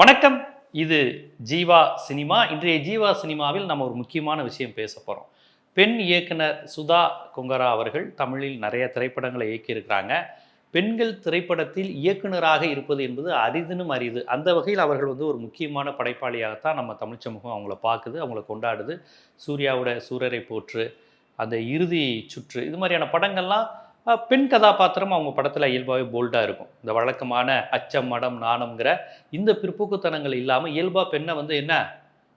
வணக்கம். இது ஜீவா சினிமா. இன்றைய ஜீவா சினிமாவில் நம்ம ஒரு முக்கியமான விஷயம் பேச போகிறோம் பெண் இயக்குனர் சுதா கொங்கரா அவர்கள் தமிழில் நிறைய திரைப்படங்களை இயக்கியிருக்கிறாங்க. பெண்கள் திரைப்படத்தில் இயக்குனராக இருப்பது என்பது அரிதினும் அரிது. அந்த வகையில் அவர்கள் வந்து ஒரு முக்கியமான படைப்பாளியாகத்தான் நம்ம தமிழ் சமூகம் அவங்கள பார்க்குது அவங்கள கொண்டாடுது. சூர்யாவோட சூரரை போற்று அந்த இறுதி சுற்று இது மாதிரியான படங்கள்லாம் பெண் கதாபாத்திரம் அவங்க படத்தில் இயல்பாகவே போல்டாக இருக்கும். இந்த வழக்கமான அச்சம் மடம் நாணம்ங்கிற இந்த பிற்போக்குத்தனங்கள் இல்லாமல் இயல்பாக பெண்ணை வந்து என்ன?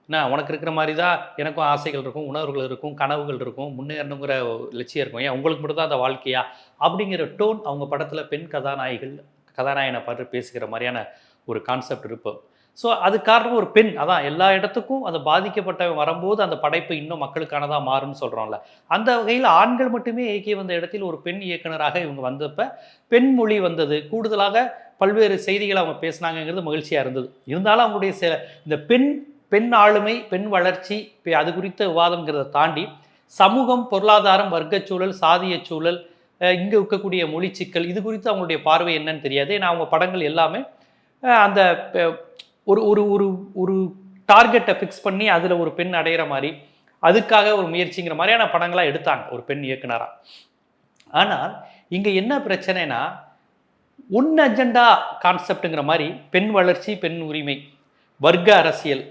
என்ன உனக்கு இருக்கிற மாதிரி தான் எனக்கும் ஆசைகள் இருக்கும் உணர்வுகள் இருக்கும் கனவுகள் இருக்கும் முன்னேறணுங்கிற லட்சியம் இருக்கும். ஏன் உங்களுக்கு மட்டும் தான் அந்த வாழ்க்கையா? அப்படிங்கிற டோன் அவங்க படத்தில் பெண் கதாநாயகிகள் கதாநாயகனை பார்த்து பேசுகிற மாதிரியான ஒரு கான்செப்ட் இருப்போம் ஸோ அது காரணம் ஒரு பெண். அதான் எல்லா இடத்துக்கும் அந்த பாதிக்கப்பட்டவன் வரும்போது அந்த படைப்பு இன்னும் மக்களுக்கானதாக மாறும்னு சொல்கிறோம்ல அந்த வகையில் ஆண்கள் மட்டுமே இயக்கி வந்த இடத்தில் ஒரு பெண் இயக்குனராக இவங்க வந்தப்ப பெண் மொழி வந்தது. கூடுதலாக பல்வேறு செய்திகள் அவங்க பேசுனாங்கங்கிறது மகிழ்ச்சியாக இருந்தது. இருந்தாலும் அவங்களுடைய சில இந்த பெண் பெண் ஆளுமை பெண் வளர்ச்சி அது குறித்த விவாதம்ங்கிறத தாண்டி சமூகம் பொருளாதாரம் வர்க்கச் சூழல் சாதியச் சூழல் இங்கே இருக்கக்கூடிய மொழி சிக்கல் இது குறித்து அவங்களுடைய பார்வை என்னன்னு தெரியாது. ஏன்னா அவங்க படங்கள் எல்லாமே அந்த ஒரு ஒரு ஒரு ஒரு டார்கெட்டை ஃபிக்ஸ் பண்ணி அதில் ஒரு பெண் அடையிற மாதிரி அதுக்காக ஒரு முயற்சிங்கிற மாதிரியான படங்களாக எடுத்தாங்க ஒரு பெண் இயக்குனராக ஆனால் இங்கே என்ன பிரச்சனைனா ஒன் அஜெண்டா கான்செப்ட்டுங்கிற மாதிரி பெண் வளர்ச்சி பெண் உரிமை வர்க்க அரசியல்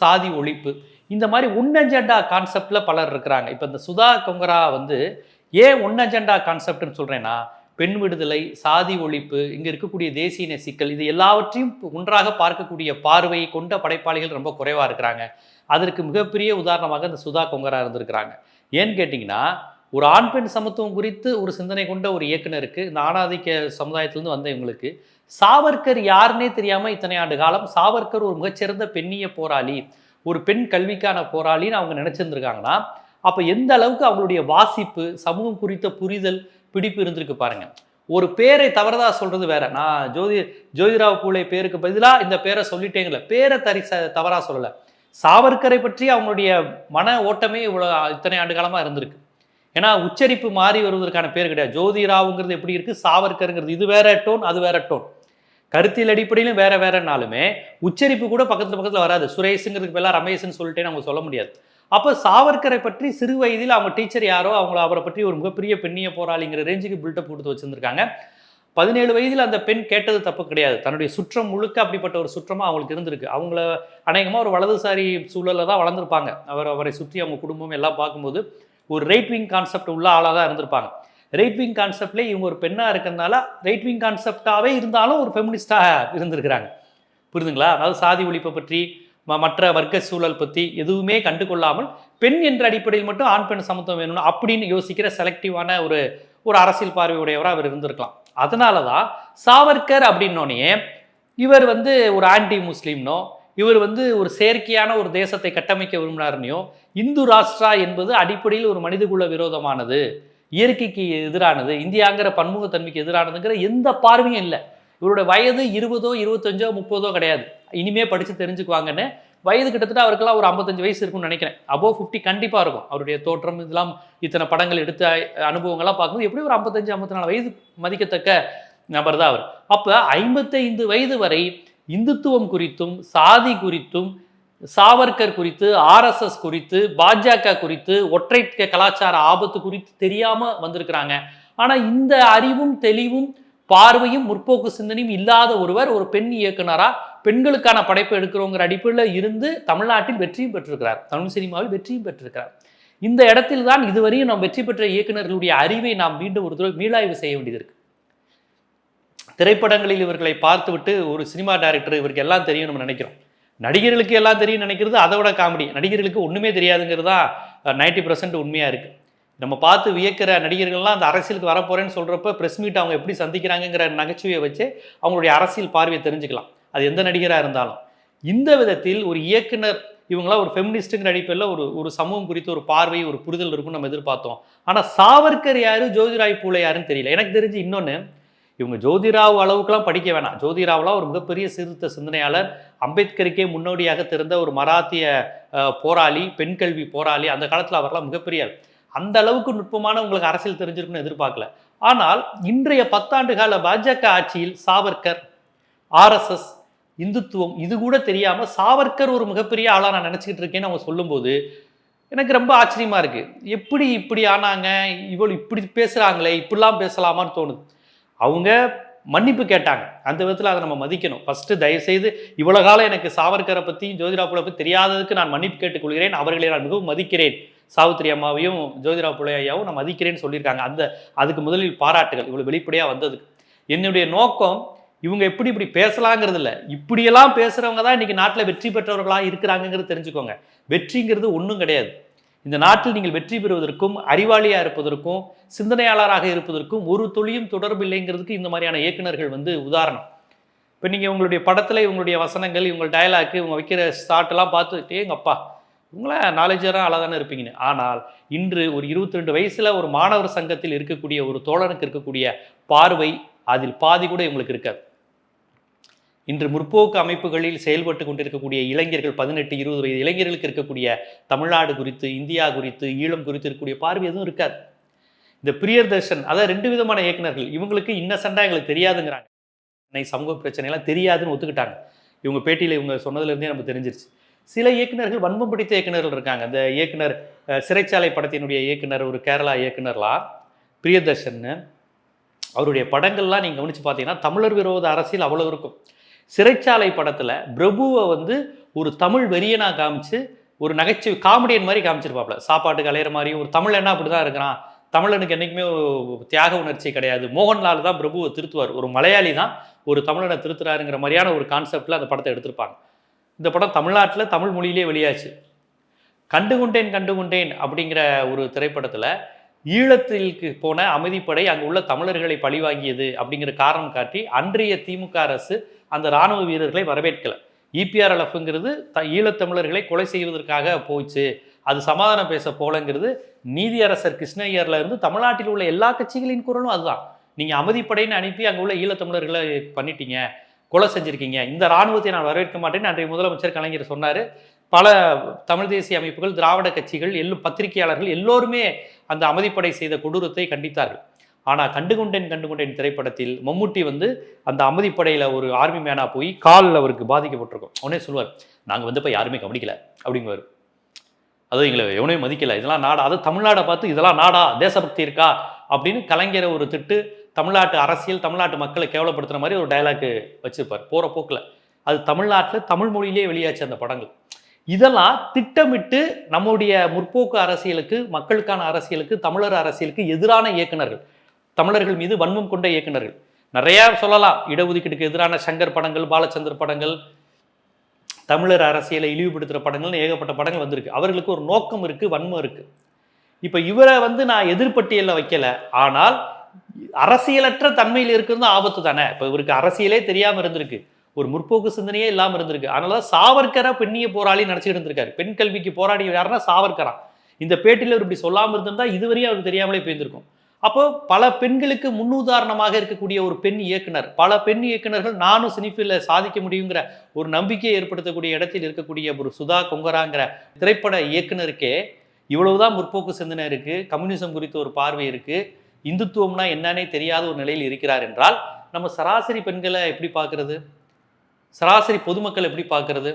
சாதி ஒழிப்பு இந்த மாதிரி ஒன் அஜெண்டா கான்செப்டில் பலர் இருக்கிறாங்க. இப்போ இந்த சுதா கொங்கரா வந்து ஏன் ஒன் அஜெண்டா கான்செப்ட்னு சொல்கிறேன்னா பெண் விடுதலை சாதி ஒழிப்பு இங்கே இருக்கக்கூடிய தேசிய சிக்கல் இது எல்லாவற்றையும் ஒன்றாக பார்க்கக்கூடிய பார்வையை கொண்ட படைப்பாளிகள் ரொம்ப குறைவாக இருக்கிறாங்க. அதற்கு மிகப்பெரிய உதாரணமாக இந்த சுதா கொங்கரா இருந்திருக்கிறாங்க. ஏன்னு கேட்டிங்கன்னா ஒரு ஆண் பெண் சமத்துவம் குறித்து ஒரு சிந்தனை கொண்ட ஒரு இயக்குனருக்கு இந்த ஆணாதிக்க சமுதாயத்திலேருந்து வந்த இவங்களுக்கு சாவர்கர் யாருன்னே தெரியாமல் இத்தனை ஆண்டு காலம் சாவர்கர் ஒரு மிகச்சிறந்த பெண்ணிய போராளி ஒரு பெண் கல்விக்கான போராளின்னு அவங்க நினச்சிருந்துருக்காங்கன்னா அப்போ எந்த அளவுக்கு அவங்களுடைய வாசிப்பு சமூகம் குறித்த புரிதல் பிடிப்பு இருந்திருக்கு பாருங்க. ஒரு பேரை தவறதா சொல்றது வேற. நான் ஜோதி ஜோதிராவ் பூலே பேருக்கு பதிலாக இந்த பேரை சொல்லிட்டேங்கல பேரை தரி தவறா சொல்லலை. சாவர்கரை பற்றி அவங்களுடைய மன ஓட்டமே இவ்வளோ இத்தனை ஆண்டு காலமாக இருந்திருக்கு. ஏன்னா உச்சரிப்பு மாறி வருவதற்கான பேர் கிடையாது. ஜோதிராவுங்கிறது எப்படி இருக்கு? சாவர்கருங்கிறது இது வேற டோன் அது வேற டோன். கருத்தியல் அடிப்படையிலும் வேற வேறனாலுமே உச்சரிப்பு கூட பக்கத்துல பக்கத்துல வராது. சுரேஷுங்கிறதுக்கு பதிலாக ரமேஷ்னு சொல்லிட்டே அவங்க சொல்ல முடியாது. அப்போ சாவர்கரை பற்றி சிறு வயதில் அவங்க டீச்சர் யாரோ அவங்கள அவரை பற்றி ஒரு மிகப்பெரிய பெண்ணிய போராளிங்கிற ரேஞ்சுக்கு பில்டப் கொடுத்து வச்சுருந்துருக்காங்க. பதினேழு வயதில் அந்த பெண் கேட்டது தப்பு கிடையாது. தன்னுடைய சுற்றம் முழுக்க அப்படிப்பட்ட ஒரு சுற்றமாக அவங்களுக்கு இருந்திருக்கு. அவங்கள அநேகமாக ஒரு வலதுசாரி சூழலில் தான் வளர்ந்துருப்பாங்க. அவர் அவரை சுற்றி அவங்க குடும்பம் எல்லாம் பார்க்கும்போது ஒரு ரைட் விங் கான்செப்ட் உள்ள ஆளாக தான் இருந்திருப்பாங்க. ரைட் விங் கான்செப்ட்லேயே இவங்க ஒரு பெண்ணாக இருக்கிறதுனால ரைட் விங் கான்செப்டாகவே இருந்தாலும் ஒரு ஃபெமினிஸ்டாக இருந்திருக்கிறாங்க. புரிதுங்களா அதாவது சாதி ஒழிப்பை பற்றி மற்ற வர்க்க சூழல் பற்றி எதுவுமே கண்டு கொள்ளாமல் பெண் என்ற அடிப்படையில் மட்டும் ஆண் பெண் சமத்துவம் வேணும்னு அப்படின்னு யோசிக்கிற செலக்டிவான ஒரு ஒரு அரசியல் பார்வையுடையவராக அவர் இருந்திருக்கலாம். அதனால தான் சாவர்கர் அப்படின்னோடனே இவர் வந்து ஒரு ஆன்டி முஸ்லீம்னோ இவர் வந்து ஒரு செயற்கையான ஒரு தேசத்தை கட்டமைக்க விரும்பினார்னையோ இந்து ராஷ்டிரா என்பது அடிப்படையில் ஒரு மனிதகுல விரோதமானது இயற்கைக்கு எதிரானது இந்தியாங்கிற பன்முகத்தன்மைக்கு எதிரானதுங்கிற எந்த பார்வையும் இல்லை. இவரோட வயது இருபதோ இருபத்தஞ்சோ முப்பதோ கிடையாது. இனிமே படித்து தெரிஞ்சுக்குவாங்கன்னு வயது கிட்டத்தட்ட அவருக்கெல்லாம் ஒரு ஐம்பத்தஞ்சு வயசு இருக்கும்னு நினைக்கிறேன். அபோவ் ஃபிஃப்டி கண்டிப்பாக இருக்கும். அவருடைய தோற்றம் இதெல்லாம் இத்தனை படங்கள் எடுத்த அனுபவங்கள்லாம் பார்க்கும்போது எப்படி ஒரு ஐம்பத்தஞ்சு ஐம்பத்தி நாலு வயது மதிக்கத்தக்க நபர் தான் அவர். அப்போ ஐம்பத்தைந்து வயது வரை இந்துத்துவம் குறித்தும் சாதி குறித்தும் சாவர்கர் குறித்து ஆர்எஸ்எஸ் குறித்து பாஜக குறித்து ஒற்றை கலாச்சார ஆபத்து குறித்து தெரியாமல் வந்திருக்கிறாங்க. ஆனால் இந்த அறிவும் தெளிவும் பார்வையும் முற்போக்கு சிந்தனையும் இல்லாத ஒருவர் ஒரு பெண் இயக்குனராக பெண்களுக்கான படைப்பு எடுக்கிறோங்கிற அடிப்படையில் இருந்து தமிழ்நாட்டில் வெற்றியும் பெற்றிருக்கிறார். தமிழ் சினிமாவில் வெற்றியும் பெற்றிருக்கிறார். இந்த இடத்தில் தான் இதுவரையும் நாம் வெற்றி பெற்ற இயக்குனர்களுடைய அறிவை நாம் மீண்டும் ஒரு தடவை மீளாய்வு செய்ய வேண்டியது இருக்கு. திரைப்படங்களில் இவர்களை பார்த்துவிட்டு ஒரு சினிமா டைரக்டர் இவருக்கு எல்லாம் தெரியும் நம்ம நினைக்கிறோம். நடிகர்களுக்கு எல்லாம் தெரியும் நினைக்கிறது அதை விட காமெடி. நடிகர்களுக்கு ஒன்றுமே தெரியாதுங்கிறது தான் நைன்டி பர்சன்ட் உண்மையாக இருக்குது நம்ம பார்த்து வியக்கிற நடிகர்கள்லாம் அந்த அரசியலுக்கு வரப்போறேன்னு சொல்கிறப்ப ப்ரெஸ் மீட் அவங்க எப்படி சந்திக்கிறாங்கங்கிற நகைச்சுவையை வச்சு அவங்களுடைய அரசியல் பார்வையை தெரிஞ்சுக்கலாம். அது எந்த நடிகராக இருந்தாலும். இந்த விதத்தில் ஒரு இயக்குனர் இவங்களாம் ஒரு ஃபெமினிஸ்ட்டுங்கிற அடிப்படையில் ஒரு ஒரு சமூகம் குறித்த ஒரு பார்வை ஒரு புரிதல் இருக்கும்னு நம்ம எதிர்பார்த்தோம். ஆனால் சாவர்கர் யார் ஜோதிராய் பூலே யாருன்னு தெரியல. எனக்கு தெரிஞ்சு இன்னொன்று இவங்க ஜோதிராவ் அளவுக்குலாம் படிக்க வேணாம். ஜோதிராவ்லாம் ஒரு மிகப்பெரிய சீர்திருத்த சிந்தனையாளர். அம்பேத்கருக்கே முன்னோடியாக திறந்த ஒரு மராத்திய போராளி பெண் கல்வி போராளி அந்த காலத்தில் அவர்லாம் மிகப்பெரிய அந்த அளவுக்கு நுட்பமான உங்களுக்கு அரசியல் தெரிஞ்சிருக்குன்னு எதிர்பார்க்கல. ஆனால் இன்றைய பத்தாண்டு கால பாஜக ஆட்சியில் சாவர்கர் ஆர்எஸ்எஸ் இந்துத்துவம் இது கூட தெரியாமல் சாவர்கர் ஒரு மிகப்பெரிய ஆளாக நான் நினச்சிக்கிட்டு இருக்கேன்னு அவங்க சொல்லும்போது எனக்கு ரொம்ப ஆச்சரியமாக இருக்குது எப்படி இப்படி ஆனாங்க? இவ்வளோ இப்படி பேசுகிறாங்களே இப்படிலாம் பேசலாமான்னு தோணுது. அவங்க மன்னிப்பு கேட்டாங்க. அந்த விதத்தில் அதை நம்ம மதிக்கணும். ஃபஸ்ட்டு தயவுசெய்து இவ்வளோ காலம் எனக்கு சாவர்கரை பற்றியும் ஜோதிரா புலை பற்றி தெரியாததுக்கு நான் மன்னிப்பு கேட்டுக்கொள்கிறேன். அவர்களை நான் மிகவும் மதிக்கிறேன். சாவித்திரி அம்மாவையும் ஜோதிரா புலை ஐயாவும் நான் மதிக்கிறேன்னு சொல்லியிருக்காங்க. அந்த அதுக்கு முதலில் பாராட்டுகள் இவ்வளோ வெளிப்படையாக வந்ததுக்கு. என்னுடைய நோக்கம் இவங்க எப்படி இப்படி பேசலாங்கிறது இல்லை. இப்படியெல்லாம் பேசுகிறவங்க தான் இன்றைக்கி நாட்டில் வெற்றி பெற்றவர்களாக இருக்கிறாங்கங்கிறது தெரிஞ்சுக்கோங்க. வெற்றிங்கிறது ஒன்றும் கிடையாது. இந்த நாட்டில் நீங்கள் வெற்றி பெறுவதற்கும் அறிவாளியாக இருப்பதற்கும் சிந்தனையாளராக இருப்பதற்கும் ஒரு தொழிலும் தொடர்பு இல்லைங்கிறதுக்கு இந்த மாதிரியான இயக்குநர்கள் வந்து உதாரணம். இப்போ நீங்கள் உங்களுடைய படத்தில் இவங்களுடைய வசனங்கள் இவங்க டயலாக்கு இவங்க வைக்கிற ஷாட்டெல்லாம் பார்த்துட்டே எங்கப்பா உங்கள நாலேஜராக அழகாக தானே இருப்பீங்கன்னு. ஆனால் இன்று ஒரு இருபத்தி ரெண்டு வயசில் ஒரு மாணவர் சங்கத்தில் இருக்கக்கூடிய ஒரு தோழனுக்கு இருக்கக்கூடிய பார்வை அதில் பாதி கூட இவங்களுக்கு இருக்காது. இன்று முற்போக்கு அமைப்புகளில் செயல்பட்டு கொண்டிருக்கக்கூடிய இளைஞர்கள் பதினெட்டு இருபது வயது இளைஞர்களுக்கு இருக்கக்கூடிய தமிழ்நாடு குறித்து இந்தியா குறித்து ஈழம் குறித்து இருக்கக்கூடிய பார்வை எதுவும் இருக்காது. இந்த பிரியர்தர்ஷன் அதாவது ரெண்டு விதமான இயக்குனர்கள் இவங்களுக்கு இன்னசெண்டாக எங்களுக்கு தெரியாதுங்கிறாங்க. இன்னைக்கு சமூக பிரச்சனைலாம் தெரியாதுன்னு ஒத்துக்கிட்டாங்க. இவங்க பேட்டியில் இவங்க சொன்னதுலேருந்தே நமக்கு தெரிஞ்சிருச்சு. சில இயக்குனர்கள் வன்மம் பிடித்த இயக்குனர்கள் இருக்காங்க. இந்த இயக்குனர் சிறைச்சாலை படத்தினுடைய இயக்குனர் ஒரு கேரளா இயக்குனர்லாம் பிரியதர்ஷன்னு அவருடைய படங்கள்லாம் நீங்கள் கவனிச்சு பார்த்தீங்கன்னா தமிழர் விரோத அரசியல் அவ்வளோ இருக்கும். சிறைச்சாலை படத்தில் பிரபுவை வந்து ஒரு தமிழ் வெறியனாக காமிச்சு ஒரு நகைச்சுவை காமெடியன் மாதிரி காமிச்சிருப்பாப்ல. சாப்பாட்டுக்கு அலையிற மாதிரி ஒரு தமிழனா அப்படி தான் இருக்கிறான்? தமிழனுக்கு என்றைக்குமே தியாக உணர்ச்சி கிடையாது. மோகன்லால் தான் பிரபுவை திருத்துவார். ஒரு மலையாளி தான் ஒரு தமிழனை திருத்துறாருங்கிற மாதிரியான ஒரு கான்செப்டில் அந்த படத்தை எடுத்திருப்பாங்க. இந்த படம் தமிழ்நாட்டில் தமிழ் மொழியிலே வெளியாச்சு. கண்டுகொண்டேன் கண்டுகொண்டேன் அப்படிங்கிற ஒரு திரைப்படத்தில் ஈழத்திற்கு போன அமைதிப்படை அங்கே உள்ள தமிழர்களை பழிவாங்கியது அப்படிங்கிற காரணம் காட்டி அன்றைய திமுக அரசு அந்த இராணுவ வீரர்களை வரவேற்கல. இபிஆர்எல்எஃப்ங்கிறது த ஈழத்தமிழர்களை கொலை செய்வதற்காக போச்சு. அது சமாதானம் பேச போலங்கிறது நீதியரசர் கிருஷ்ணய்யர்ல இருந்து தமிழ்நாட்டில் உள்ள எல்லா கட்சிகளின் குரலும் அதுதான். நீங்கள் அமைதிப்படைன்னு அனுப்பி அங்கே உள்ள ஈழத்தமிழர்களை பண்ணிட்டீங்க. கொலை செஞ்சிருக்கீங்க. இந்த இராணுவத்தை நான் வரவேற்க மாட்டேன்னு அன்றைய முதலமைச்சர் கலைஞர் சொன்னார். பல தமிழ் தேசிய அமைப்புகள் திராவிட கட்சிகள் எல்லும் பத்திரிகையாளர்கள் எல்லோருமே அந்த அமைதிப்படை செய்த கொடூரத்தை கண்டித்தார்கள். ஆனால் கண்டுகொண்டேன் கண்டுகொண்டேன் திரைப்படத்தில் மம்முட்டி வந்து அந்த அமைதிப்படையில் ஒரு ஆர்மி மேனாக போய் காலில் அவருக்கு பாதிக்கப்பட்டிருக்கும். உடனே சொல்லுவார் நாங்கள் வந்து இப்போ யாருமே கவனிக்கல அப்படிங்குவார். அதுவும் எங்களை எவனையும் மதிக்கல. இதெல்லாம் நாடா அது தமிழ்நாடை பார்த்து இதெல்லாம் நாடா தேசபக்தி இருக்கா? அப்படின்னு கலைஞரை ஒரு திட்டு தமிழ்நாட்டு அரசியல் தமிழ்நாட்டு மக்களை கேவலப்படுத்துகிற மாதிரி ஒரு டயலாக் வச்சுருப்பார். போகிற போக்கில். அது தமிழ்நாட்டில் தமிழ் மொழியிலே வெளியாச்சு அந்த படங்கள். இதெல்லாம் திட்டமிட்டு நம்முடைய முற்போக்கு அரசியலுக்கு மக்களுக்கான அரசியலுக்கு தமிழர் அரசியலுக்கு எதிரான இயக்குநர்கள். தமிழர்கள் மீது வன்மம் கொண்ட இயக்குநர்கள். நிறையா சொல்லலாம். இடஒதுக்கீட்டுக்கு எதிரான சங்கர் படங்கள் பாலச்சந்தர் படங்கள் தமிழர் அரசியலை இழிவுபடுத்துகிற படங்கள்னு ஏகப்பட்ட படங்கள் வந்திருக்கு. அவர்களுக்கு ஒரு நோக்கம் இருக்குது வன்மம் இருக்குது இப்போ இவரை வந்து நான் எதிர்பட்டியலில் வைக்கலை. ஆனால் அரசியலற்ற தன்மையில் இருக்கிறது ஆபத்து தானே. இப்போ இவருக்கு அரசியலே தெரியாமல் இருந்திருக்கு. ஒரு முற்போக்கு சிந்தனையே இல்லாமல் இருந்திருக்கு. அதனால தான் சாவர்கரா பெண்ணிய போராளி நினச்சிக்கிட்டு இருந்திருக்காரு. பெண் கல்விக்கு போராடி யாருன்னா சாவர்கரா. இந்த பேட்டியில் இவர் இப்படி சொல்லாமல் இருந்திருந்தா இதுவரையும் அவருக்கு தெரியாமலே போயிருந்திருக்கும் அப்போ பல பெண்களுக்கு முன்னுதாரணமாக இருக்கக்கூடிய ஒரு பெண் இயக்குனர். பல பெண் இயக்குனர்கள் நானும் சினிஃபில் சாதிக்க முடியுங்கிற ஒரு நம்பிக்கையை ஏற்படுத்தக்கூடிய இடத்தில் இருக்கக்கூடிய ஒரு சுதா கொங்கராங்கிற திரைப்பட இயக்குனருக்கே இவ்வளவுதான் முற்போக்கு சிந்தனை இருக்கு. கம்யூனிசம் குறித்த ஒரு பார்வை இருக்கு. இந்துத்துவம்னா என்னன்னே தெரியாத ஒரு நிலையில் இருக்கிறார் என்றால் நம்ம சராசரி பெண்களை எப்படி பார்க்கறது? சராசரி பொதுமக்கள் எப்படி பார்க்கறது?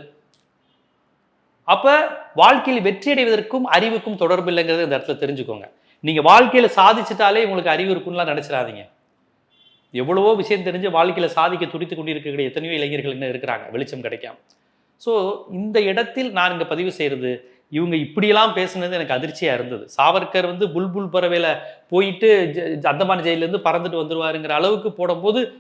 அப்போ வாழ்க்கையில் வெற்றி அடைவதற்கும் அறிவுக்கும் தொடர்பு இல்லைங்கிறது இந்த இடத்துல தெரிஞ்சுக்கோங்க. நீங்கள் வாழ்க்கையில் சாதிச்சிட்டாலே உங்களுக்கு அறிவு இருக்கும்லாம் நினச்சிடாதீங்க. எவ்வளவோ விஷயம் தெரிஞ்சு வாழ்க்கையில் சாதிக்க துடித்து கொண்டு இருக்கக்கூடிய எத்தனையோ இளைஞர்கள் இன்னும் இருக்கிறாங்க. வெளிச்சம் கிடைக்காம. ஸோ இந்த இடத்தில் நான் இங்கே பதிவு செய்கிறது இவங்க இப்படியெல்லாம் பேசுனது எனக்கு அதிர்ச்சியாக இருந்தது. சாவர்கர் வந்து புல்புல் பறவையில் போயிட்டு அந்தமான ஜ- ஜெயிலேருந்து பறந்துட்டு வந்துருவாருங்கிற அளவுக்கு போடும்போது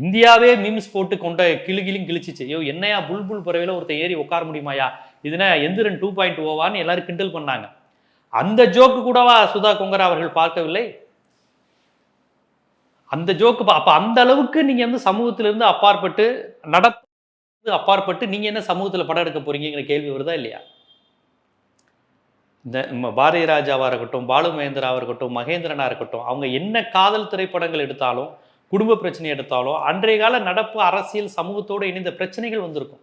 இந்தியாவே மீம்ஸ் போட்டு கொண்ட கிளுகிலும் கிழிச்சிச்சு. ஐயோ என்னையா புல்புல் பறவையில் ஒருத்தன் ஏறி உட்கார முடியுமாயா? இதுனா எந்திரன் டூ பாயிண்ட் ஓவான்னு எல்லாரும் கிண்டல் பண்ணாங்க. அந்த ஜோக்கு கூடவா சுதா கொங்கரா அவர்கள் பார்க்கவில்லை? அந்த ஜோக்கு பா- அப்ப அந்த அளவுக்கு நீங்க வந்து சமூகத்திலிருந்து அப்பாற்பட்டு நடப்பு அப்பாற்பட்டு நீங்க என்ன சமூகத்தில் படம் எடுக்க போறீங்கிற கேள்வி வருதா இல்லையா? இந்த நம்ம பாரதி ராஜாவா இருக்கட்டும் பாலு மகேந்திராவா இருக்கட்டும் மகேந்திரனா இருக்கட்டும் அவங்க என்ன காதல் திரைப்படங்கள் எடுத்தாலும் குடும்ப பிரச்சனை எடுத்தாலும் அன்றைய கால நடப்பு அரசியல் சமூகத்தோடு இணைந்த பிரச்சனைகள் வந்திருக்கும்.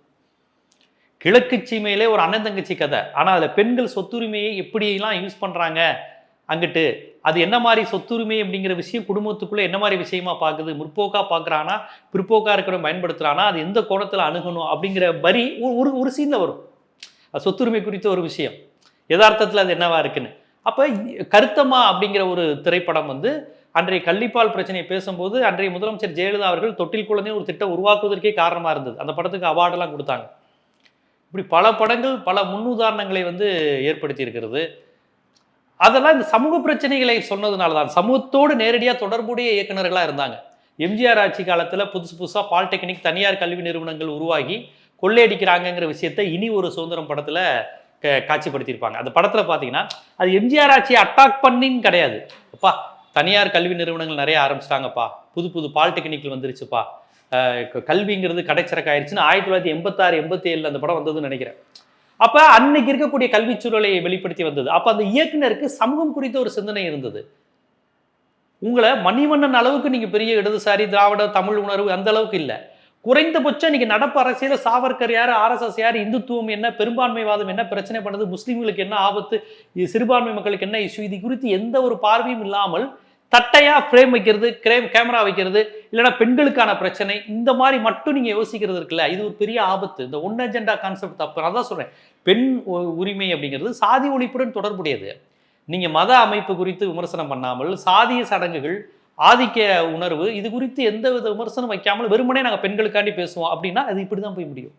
கிழக்கு சீமையிலே ஒரு அண்ணன் தங்கச்சி கதை. ஆனால் அதில் பெண்கள் சொத்துரிமையை எப்படியெல்லாம் யூஸ் பண்ணுறாங்க அங்கிட்டு அது என்ன மாதிரி சொத்துரிமை அப்படிங்கிற விஷயம் குடும்பத்துக்குள்ளே என்ன மாதிரி விஷயமா பார்க்குது முற்போக்காக பார்க்குறானா பிற்போக்காக இருக்கிறவன் பயன்படுத்துறானா? அது எந்த கோணத்தில் அணுகணும்? அப்படிங்கிற வரி ஒரு- ஒரு ஒரு சீனில் வரும். அது சொத்துரிமை குறித்த ஒரு விஷயம். யதார்த்தத்தில் அது என்னவா இருக்குன்னு. அப்போ கருத்தம்மா அப்படிங்கிற ஒரு திரைப்படம் வந்து அன்றைய கள்ளிப்பால் பிரச்சனையை பேசும்போது அன்றைய முதலமைச்சர் ஜெயலலிதா அவர்கள் தொட்டில் குழந்தை ஒரு திட்டம் உருவாக்குவதற்கே காரணமாக இருந்தது. அந்த படத்துக்கு அவார்டெல்லாம் கொடுத்தாங்க. இப்படி பல படங்கள் பல முன்னுதாரணங்களை வந்து ஏற்படுத்தி இருக்கிறது அதெல்லாம் இந்த சமூக பிரச்சனைகளை சொன்னதுனால தான். சமூகத்தோடு நேரடியாக தொடர்புடைய இயக்குனர்களாக இருந்தாங்க. எம்ஜிஆர் ஆட்சி காலத்தில் புதுசு புதுசாக பாலிடெக்னிக் தனியார் கல்வி நிறுவனங்கள் உருவாகி கொள்ளையடிக்கிறாங்கங்கிற விஷயத்தை இனி ஒரு சுதந்திரம் படத்தில் காட்சிப்படுத்தியிருப்பாங்க. அந்த படத்தில் பார்த்தீங்கன்னா அது எம்ஜிஆர் ஆட்சியை அட்டாக் பண்ணின்னு கிடையாது. அப்பா தனியார் கல்வி நிறுவனங்கள் நிறைய ஆரம்பிச்சிட்டாங்கப்பா. புது புது பாலிடெக்னிக்கல் வந்துருச்சுப்பா. கல்விங்கிறது க- கல்விங்கிறது ஆயிரத்தி தொள்ளாயிரத்தி எண்பத்தாறு எண்பத்தி ஏழில் அந்த படம் வந்ததுன்னு நினைக்கிறேன். அப்போ அன்னைக்கு இருக்கக்கூடிய கல்விச் சூழலை வெளிப்படுத்தி வந்தது. அப்போ அந்த இயக்குனருக்கு சமூகம் குறித்த ஒரு சிந்தனை இருந்தது. உங்களை மணிவண்ணன் அளவுக்கு நீங்கள் பெரிய இடதுசாரி திராவிட தமிழ் உணர்வு அந்த அளவுக்கு இல்லை. குறைந்தபட்சம் இன்னைக்கு நடப்பு அரசியல சாவர்கர் யார் ஆர்எஸ்எஸ் யார் இந்துத்துவம் என்ன பெரும்பான்மைவாதம் என்ன பிரச்சனை பண்ணுது முஸ்லீம்களுக்கு என்ன ஆபத்து சிறுபான்மை மக்களுக்கு என்ன இஷ்யூ இது குறித்து எந்த ஒரு பார்வையும் இல்லாமல் தட்டையாக ஃப்ரேம் வைக்கிறது கிரேம் கேமரா வைக்கிறது இல்லைன்னா பெண்களுக்கான பிரச்சனை இந்த மாதிரி மட்டும் நீங்கள் யோசிக்கிறது இருக்குல்ல? இது ஒரு பெரிய ஆபத்து. இந்த ஒன் அஜெண்டா கான்செப்ட் தப்பு. நான் தான் சொல்கிறேன் பெண் உரிமை அப்படிங்கிறது சாதி ஒழிப்புடன் தொடர்புடையது. நீங்கள் மத அமைப்பு குறித்து விமர்சனம் பண்ணாமல் சாதிய சடங்குகள் ஆதிக்க உணர்வு இது குறித்து எந்த வித விமர்சனம் வைக்காமல் வெறுமனே நாங்கள் பெண்களுக்காண்டி பேசுவோம் அப்படின்னா அது இப்படி தான் போய் முடியும்.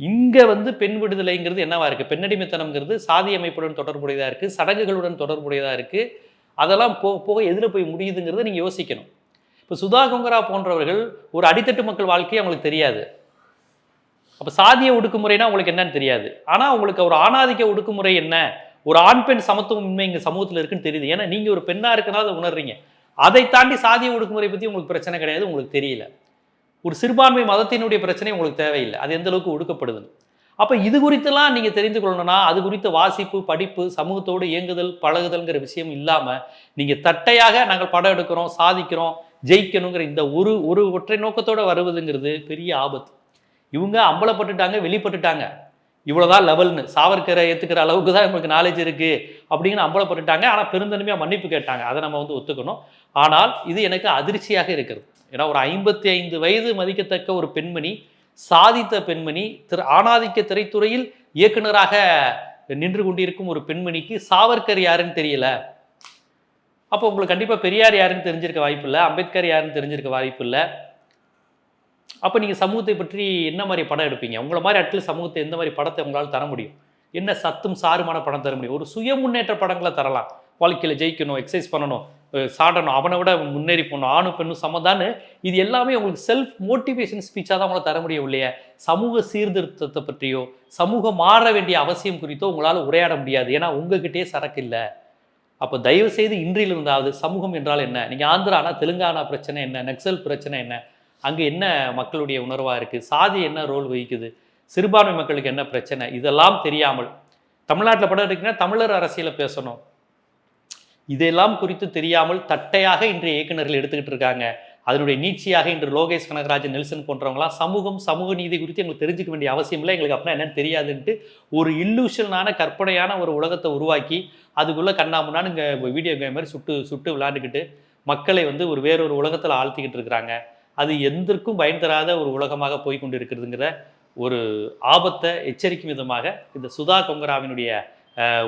இங்கே வந்து பெண் விடுதலைங்கிறது என்னவா இருக்குது பெண்ணடிமைத்தனம்ங்கிறது சாதி அமைப்புடன் தொடர்புடையதா இருக்குது சடங்குகளுடன் தொடர்புடையதாக இருக்குது அதெல்லாம் போக போக எதில் போய் முடியுதுங்கிறத நீங்கள் யோசிக்கணும். இப்போ சுதாகங்கரா போன்றவர்கள் ஒரு அடித்தட்டு மக்கள் வாழ்க்கையை அவங்களுக்கு தெரியாது. அப்போ சாதிய ஒடுக்குமுறைனா உங்களுக்கு என்னன்னு தெரியாது. ஆனால் உங்களுக்கு ஒரு ஆணாதிக்க ஒடுக்குமுறை என்ன? ஒரு ஆண் பெண் சமத்துவம் இன்மை இங்கே சமூகத்தில் இருக்குன்னு தெரியுது. ஏன்னா நீங்கள் ஒரு பெண்ணாக இருக்கனால அதை உணர்றீங்க. அதை தாண்டி சாதிய ஒடுக்குமுறை பற்றி உங்களுக்கு பிரச்சனை கிடையாது உங்களுக்கு தெரியல. ஒரு சிறுபான்மை மதத்தினுடைய பிரச்சனை உங்களுக்கு தேவையில்லை. அது எந்த அளவுக்கு ஒடுக்கப்படுதுன்னு. அப்போ இது குறித்தெல்லாம் நீங்கள் தெரிந்து கொள்ளணும்னா அது குறித்த வாசிப்பு படிப்பு சமூகத்தோடு இயங்குதல் பழகுதல்ங்கிற விஷயம் இல்லாமல் நீங்கள் தட்டையாக நாங்கள் படம் எடுக்கிறோம் சாதிக்கிறோம் ஜெயிக்கணுங்கிற இந்த ஒரு ஒரு ஒற்றை நோக்கத்தோடு வருவதுங்கிறது பெரிய ஆபத்து. இவங்க அம்பலப்பட்டுட்டாங்க வெளிப்பட்டுட்டாங்க. இவ்வளோதான் லெவல்னு சாவர்க்கரை ஏற்றுக்கிற அளவுக்கு தான் இவங்களுக்கு நாலேஜ் இருக்குது அப்படின்னு அம்பலப்பட்டுட்டாங்க. ஆனால் பெருந்தன்மையாக மன்னிப்பு கேட்டாங்க. அதை நம்ம வந்து ஒத்துக்கணும். ஆனால் இது எனக்கு அதிர்ச்சியாக இருக்கிறது. ஏன்னா ஒரு ஐம்பத்தி ஐந்து வயது மதிக்கத்தக்க ஒரு பெண்மணி சாதித்த பெண்மணி திரு ஆணாதிக்க திரைத்துறையில் இயக்குனராக நின்று கொண்டிருக்கும் ஒரு பெண்மணிக்கு சாவர்கர் யாருன்னு தெரியல. அப்போ உங்களுக்கு கண்டிப்பாக பெரியார் யாருன்னு தெரிஞ்சிருக்க வாய்ப்பு இல்லை அம்பேத்கர் யாருன்னு தெரிஞ்சிருக்க வாய்ப்பு இல்லை. அப்போ நீங்கள் சமூகத்தை பற்றி என்ன மாதிரி படம் எடுப்பீங்க? உங்களை மாதிரி அட்லீஸ்ட் சமூகத்தை எந்த மாதிரி படத்தை உங்களால் தர முடியும்? என்ன சத்தும் சாருமான படம் தர முடியும்? ஒரு சுய முன்னேற்ற படங்களை தரலாம். வாழ்க்கையில் ஜெயிக்கணும் எக்ஸசைஸ் பண்ணணும். சாடணும். அவனை விட முன்னேறி போகணும். ஆணும் பெண்ணும் சமதான்னு இது எல்லாமே உங்களுக்கு செல்ஃப் மோட்டிவேஷன் ஸ்பீச்சாக தான் உங்களை தர முடியும் இல்லையா? சமூக சீர்திருத்தத்தை பற்றியோ சமூகம் மாற வேண்டிய அவசியம் குறித்தோ உங்களால் உரையாட முடியாது. ஏன்னா உங்ககிட்டயே சரக்கு இல்லை. அப்போ தயவு செய்து இன்றிலிருந்தாவது சமூகம் என்றால் என்ன? நீங்கள் ஆந்திரானா தெலுங்கானா பிரச்சனை என்ன? நக்சல் பிரச்சனை என்ன? அங்கே என்ன மக்களுடைய உணர்வாக இருக்குது சாதி என்ன ரோல் வகிக்குது? சிறுபான்மை மக்களுக்கு என்ன பிரச்சனை? இதெல்லாம் தெரியாமல். தமிழ்நாட்டில் படம் இருக்குன்னா தமிழர் அரசியலை பேசணும். இதெல்லாம் குறித்து தெரியாமல் தட்டையாக இன்றைய இயக்குனர்கள் எடுத்துக்கிட்டு இருக்காங்க. அதனுடைய நீட்சியாக இன்று லோகேஷ் கனகராஜன் நெல்சன் போன்றவங்களாம் சமூகம் சமூக நீதி குறித்து எங்களுக்கு தெரிஞ்சுக்க வேண்டிய அவசியம் இல்லை. எங்களுக்கு அப்படின்னா என்னன்னு தெரியாதுன்ட்டு ஒரு இல்லூஷனான கற்பனையான ஒரு உலகத்தை உருவாக்கி அதுக்குள்ளே கண்ணாமுன்னான்னு இங்கே வீடியோ கேம் மாதிரி சுட்டு சுட்டு விளையாண்டுக்கிட்டு மக்களை வந்து ஒரு வேறொரு உலகத்தில் ஆழ்த்திக்கிட்டு இருக்கிறாங்க. அது எந்தற்கும் பயன் தராத ஒரு உலகமாக போய் கொண்டு இருக்கிறதுங்கிற ஒரு ஆபத்தை எச்சரிக்கும் விதமாக இந்த சுதா கொங்கராவினுடைய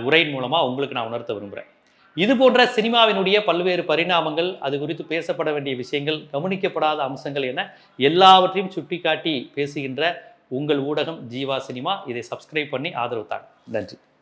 உரையின் மூலமாக உங்களுக்கு நான் உணர்த்த விரும்புகிறேன் இது போன்ற சினிமாவினுடைய பல்வேறு பரிணாமங்கள் அது குறித்து பேசப்பட வேண்டிய விஷயங்கள் கவனிக்கப்படாத அம்சங்கள் என எல்லாவற்றையும் சுட்டிக்காட்டி பேசுகின்ற உங்கள் ஊடகம் ஜீவா சினிமா. இதை சப்ஸ்கிரைப் பண்ணி ஆதரவு தாங்க. நன்றி.